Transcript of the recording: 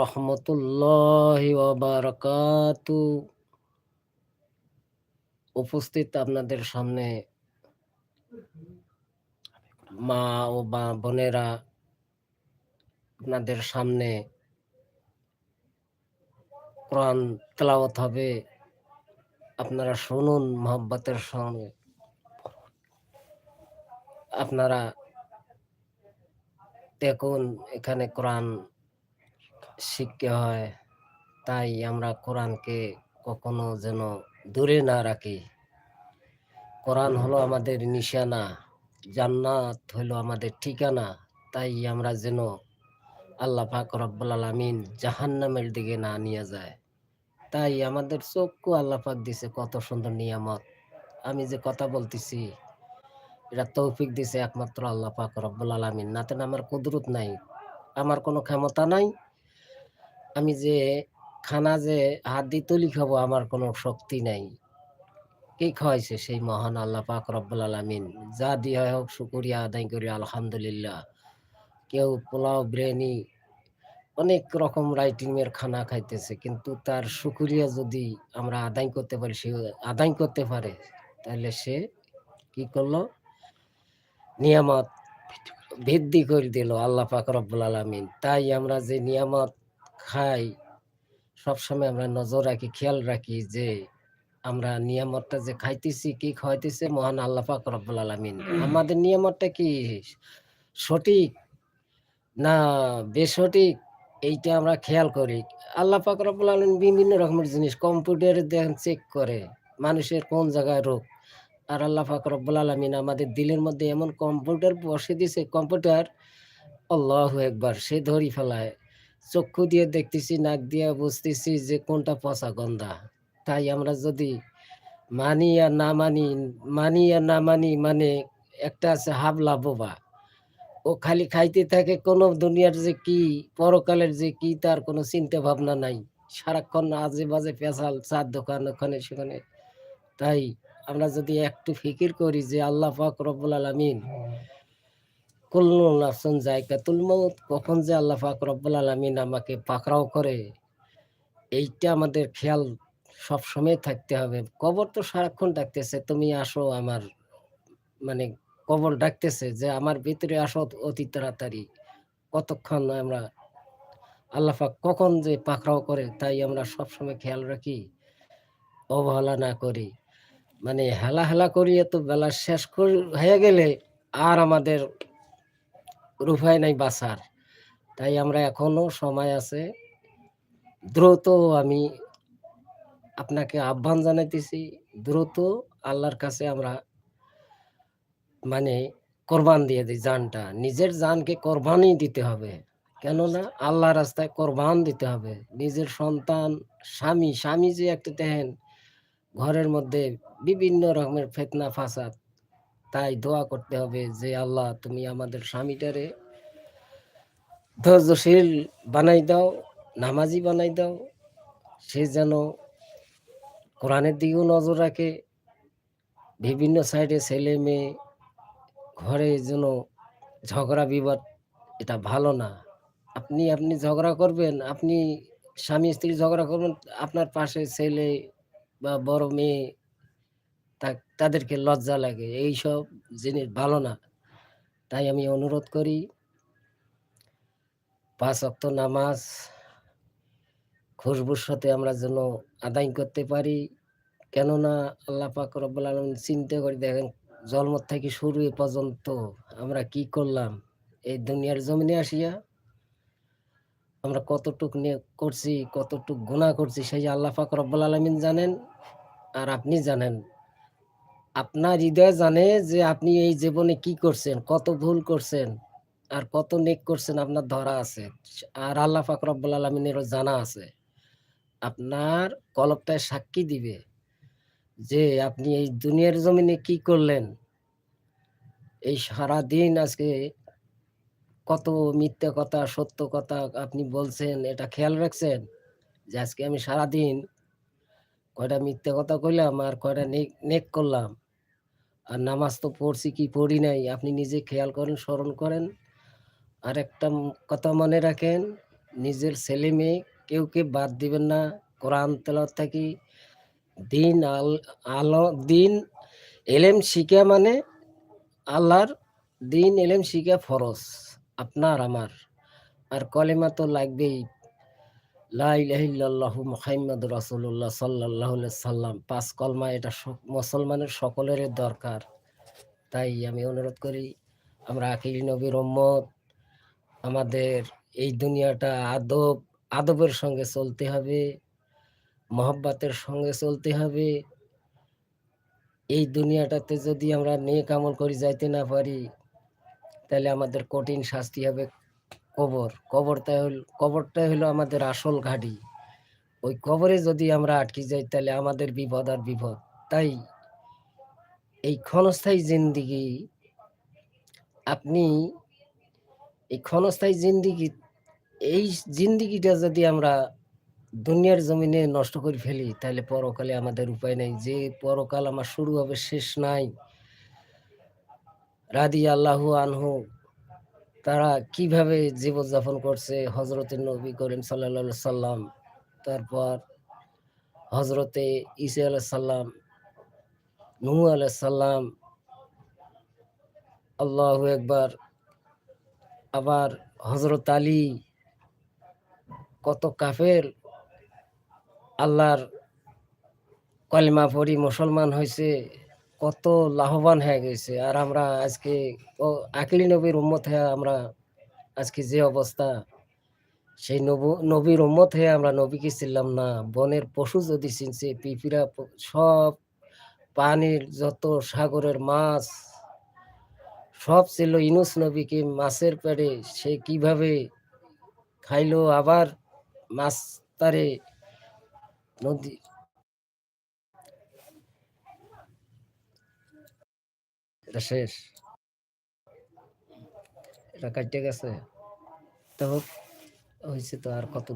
রহমতুল্লাহ বারাকাতু। উপস্থিত আপনাদের সামনে মা ও বা বোনেরা আপনাদের সামনে কোরআন তেলাওয়াত হবে। আপনারা শুনুন মোহাব্বতের সঙ্গে। আপনারা দেখুন এখানে কোরআন শিখতে হয়। তাই আমরা কোরআনকে কখনো যেন দূরে না রাখি। কোরআন হলো আমাদের নিশানা, জান্নাত হলো আমাদের ঠিকানা। তাই আমরা যেন আল্লাহ পাক রব্বুল আলমিন জাহান্নামের দিকে না নিয়ে যায়। তাই আমাদের চক্ষু আল্লাহ পাক দিছে কত সুন্দর নিয়ামত। আমি যে কথা বলতেছি, এটা তৌফিক দিছে একমাত্র আল্লাহ পাক রব্বুল আলমিন। নাতেন আমার কুদরত নাই। আমার কোনো ক্ষমতা নাই। আমি যে খানা যে হাত দিয়ে তুলি খাব, আমার কোনো শক্তি নাই। কে খাওয়াইছে সেই মহান আল্লাহ পাক রব্বুল আলমিন? যা দিয়ে হোক, শুকুরিয়া আদায় করি, আলহামদুলিল্লাহ। কেউ পোলাও, বিরিয়ানি, অনেক রকম রাইটিংয়ের খানা খাইতেছে, কিন্তু তার শুকুরিয়া যদি আমরা আদায় করতে পারি, সে আদায় করতে পারে, তাহলে সে কি করল? নিয়ামত বৃদ্ধি করে দিল আল্লাহ পাক রব্বুল আলমিন। তাই আমরা যে নিয়ামত খাই সবসময় আমরা নজর রাখি খেয়াল রাখি যে আমরা নিয়ামতটা যে খাইতেছি কি খাইতেছে মহান আল্লাহ পাক রব্বুল আলমিন। আমাদের নিয়ামতটা কি সঠিক না বেসঠিক? এইটা আমরা খেয়াল করি। আল্লাহ পাক রব্বুল আলমিন বিভিন্ন রকমের জিনিস কম্পিউটারে দেখেন চেক করে মানুষের কোন জায়গায় রোগ। আর আল্লাহ পাক রব্বুল আলমিন আমাদের দিলের মধ্যে এমন কম্পিউটার বসে দিছে কম্পিউটার আল্লাহ একবার সে ধরি ফেলায়। চক্ষু দিয়ে দেখতেছি, নাক দিয়ে বুঝতেছি যে কোনটা পচা গন্ধা। তাই আমরা যদি মানি আর না মানি মানি আর না মানি মানে একটা আছে হাবলা বোবা। ও খালি খাইতে থাকে কোনো দুনিয়ার যে কি, পরকালের যে কি, তার কোনো চিন্তা ভাবনা নাই। সারাক্ষণ আজে বাজে পেশাল চার দোকান ওখানে সেখানে। তাই আমরা যদি একটু ফিকির করি যে আল্লাহ পাক রব্বুল আলমিন কুল্লু নাফসুন জায়গাতুল কখন যে আল্লাহ পাক রব্বুল আলমিন আমাকে পাকড়াও করে, এইটা আমাদের খেয়াল সব সময় থাকতে হবে। কবর তো সারাক্ষণ ডাকতেছে, তুমি আসো আমার মানে কবর ডাকতেছে যে, আমার ভিতরে আসো অতি তাড়াতাড়ি, কতক্ষণ আমরা আল্লাহ পাক কখন যে পাকড়াও করে, তাই আমরা সব সময় খেয়াল রাখি, অবহেলা না করি। মানে হেলা হেলা করি এত বেলা শেষ হয়ে গেলে আর আমাদের রুফায় নাই বাসার। তাই আমরা এখনও সময় আছে। দ্রুত আমি আপনাকে আহ্বান জানাইতেছি, দ্রুত আল্লাহর কাছে আমরা মানে কোরবান দিয়ে দিই জানটা। নিজের জানকে কোরবানি দিতে হবে। কেননা আল্লাহ রাস্তায় কোরবান দিতে হবে। নিজের সন্তান, স্বামী স্বামী যে একটা দেখেন, ঘরের মধ্যে বিভিন্ন রকমের ফেতনা, ফাসাদ তাই দোয়া করতে হবে যে, আল্লাহ তুমি আমাদের স্বামীটারে ধৈর্যশীল বানাই দাও, নামাজি বানাই দাও। সে যেন কোরআনের দিকেও নজর রাখে, বিভিন্ন সাইডে ছেলে মেয়ে ঘরে যেন ঝগড়া বিবাদ, এটা ভালো না। আপনি আপনি ঝগড়া করবেন, আপনি স্বামী স্ত্রী ঝগড়া করবেন, আপনার পাশে ছেলে বা বড় মেয়ে তাদেরকে লজ্জা লাগে। এই সব জিনিস ভালো না। তাই আমি অনুরোধ করি, পাঁচ অক্ত নামাজ, খুশবুর সাথে আমরা যেন আদায় করতে পারি। কেননা আল্লাহ পাক রব্বুল আলমিন চিন্তা করি দেখেন, জন্ম থেকে শুরু এ পর্যন্ত আমরা কি করলাম? এই দুনিয়ার জমিনে আসিয়া আমরা কতটুক নিয়ে করছি, কতটুক গুণা করছি, সেই আল্লাহ পাক রব্বুল আলমিন জানেন আর আপনি জানেন। আপনার হৃদয় জানে যে আপনি এই জীবনে কি করছেন, কত ভুল করছেন আর কত নেক করছেন আপনার ধরা আছে। আর আল্লাহ পাক রব্বুল আলমিনেরও জানা আছে। আপনার কলপটায় সাক্ষী দিবে যে আপনি এই দুনিয়ার জমিনে কি করলেন। এই সারা দিন আজকে কত মিথ্যা কথা, সত্য কথা আপনি বলছেন, এটা খেয়াল রাখছেন যে আজকে আমি সারা দিন কয়টা মিথ্যা কথা কইলাম আর কয়টা নেক করলাম। আর নামাজ তো পড়ছি কি পড়ি নাই, আপনি নিজে খেয়াল করেন, স্মরণ করেন। আর একটা কথা মনে রাখেন, নিজের ছেলে মেয়ে কেউ কেউকে বাদ দিবেন না, কোরআন তেলাওয়াত থাকি, দিন আল, আলো, দিন এলেম শিখা মানে আল্লাহর দিন এলেম শিখা ফরজ, আপনার, আমার। আর কলেমা তো লাগবেই। লাইলাহিল্লাহু মুহাম্মদ রাসূলুল্লাহ সাল্লাল্লাহু আলাইহি সাল্লাম। পাঁচ কলমা, এটা মুসলমানের সকলের দরকার। তাই আমি অনুরোধ করি, আমরা আকিল নবীর আমাদের এই দুনিয়াটা আদব, আদবের সঙ্গে চলতে হবে, মহব্বতের সঙ্গে চলতে হবে। এই দুনিয়াটাতে যদি আমরা নেক আমল করে যাইতে না পারি, তাহলে আমাদের কঠিন শাস্তি হবে কবর। কবরটা হল কবরটা হলো আমাদের আসল ঘাঁটি। ওই কবরে যদি আমরা আটকে যাই, তাহলে আমাদের বিপদ আর বিপদ। তাই এই ক্ষণস্থায়ী জিন্দিগি, আপনি এই ক্ষণস্থায়ী জিন্দিগি, এই জিন্দিগিটা যদি আমরা দুনিয়ার জমিনে নষ্ট করে ফেলি, তাহলে পরকালে আমাদের উপায় নেই। যে পরকাল আমার শুরু হবে, শেষ নাই। রাদি আল্লাহু আনহু তারা কীভাবে জীবনযাপন করছে? হজরতের নবী করিম সাল্লা সাল্লাম তারপর হজরতে ইসা আলাহ সাল্লাম নূ আলাহ সাল্লাম আল্লাহ একবার আবার হজরত আলী, কত কাফের, আল্লাহর কলিমা পড়ি মুসলমান হয়েছে কত লাভবান হয়ে গেছে। আর আমরা আজকে, ও, আকিলি নবীর উম্মত হয়ে আমরা আজকে যে অবস্থা, সেই নব, নবীর উম্মত হয়ে আমরা নবীকে চিনলাম না। বনের পশু যদি চিনছে পিপিরা সব পানির যত সাগরের মাছ, সব ছিল ইনুস নবীকে মাছের পেড়ে। সে কীভাবে খাইলো? আবার মাছ তারে নদী এটা শেষ। এটা কাটতে গেছে। তো হয়েছে তো আর কত